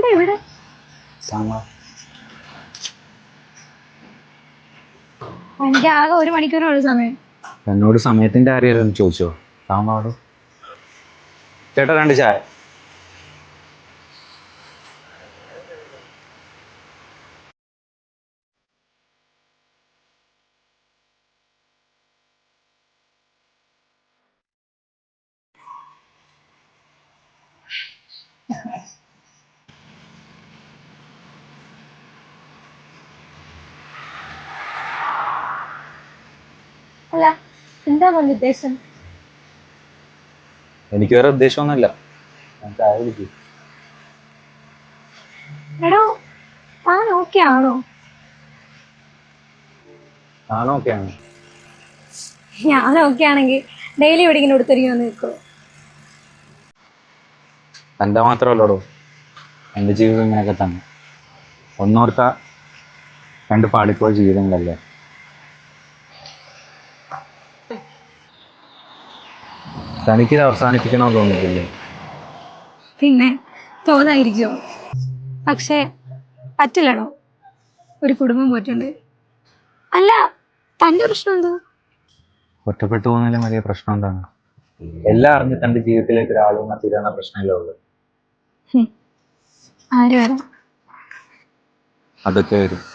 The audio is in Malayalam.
എന്താ ഇവിടെ? എനിക്ക് ആകെ ഒരു മണിക്കൂറുള്ള സമയം. എന്നോട് സമയത്തിന്റെ കാര്യം ചോദിച്ചോ താമാടോ ചേട്ടാ രണ്ട് ചായ അല്ല എന്താ പറഞ്ഞ ഉദ്ദേശം? എനിക്ക് വേറെ ഉദ്ദേശമൊന്നുമില്ല. എടോ താൻ ഓക്കെ ആണോ? ആണോ. ഓക്കെയാണ് ഞാൻ ഓക്കെ ആണെങ്കിൽ ഡെയിലി ഇവിടെ ഇങ്ങനെ ഉടുത്തൊരുങ്ങി വന്ന് നിൽക്കുമോ എന്റെ മാത്രമല്ലടോ? എന്റെ ജീവിതം ഇങ്ങനെയൊക്കെ തന്നെ. ഒന്നോർത്ത രണ്ട് പാളിപ്പോയ ജീവിതങ്ങളല്ലേ? തനിക്കിത് അവസാനിപ്പിക്കണമെന്ന് തോന്നിയിട്ടില്ലേ? പിന്നെ തോന്നായിരിക്കോ. പക്ഷേ പറ്റില്ലടോ. ഒരു കുടുംബം പോയിട്ടുണ്ട്. അല്ല തന്റെ പ്രശ്നം എന്തോ? ഒറ്റപ്പെട്ടു പോകുന്നതിലും വലിയ പ്രശ്നം എന്താണ്? എല്ലാം അറിഞ്ഞ് തന്റെ ജീവിതത്തിലേക്ക് ഒരാളും തീരുന്ന പ്രശ്നമല്ലേ ഉള്ളു. ആര് വരാം? അതൊക്കെ വരും.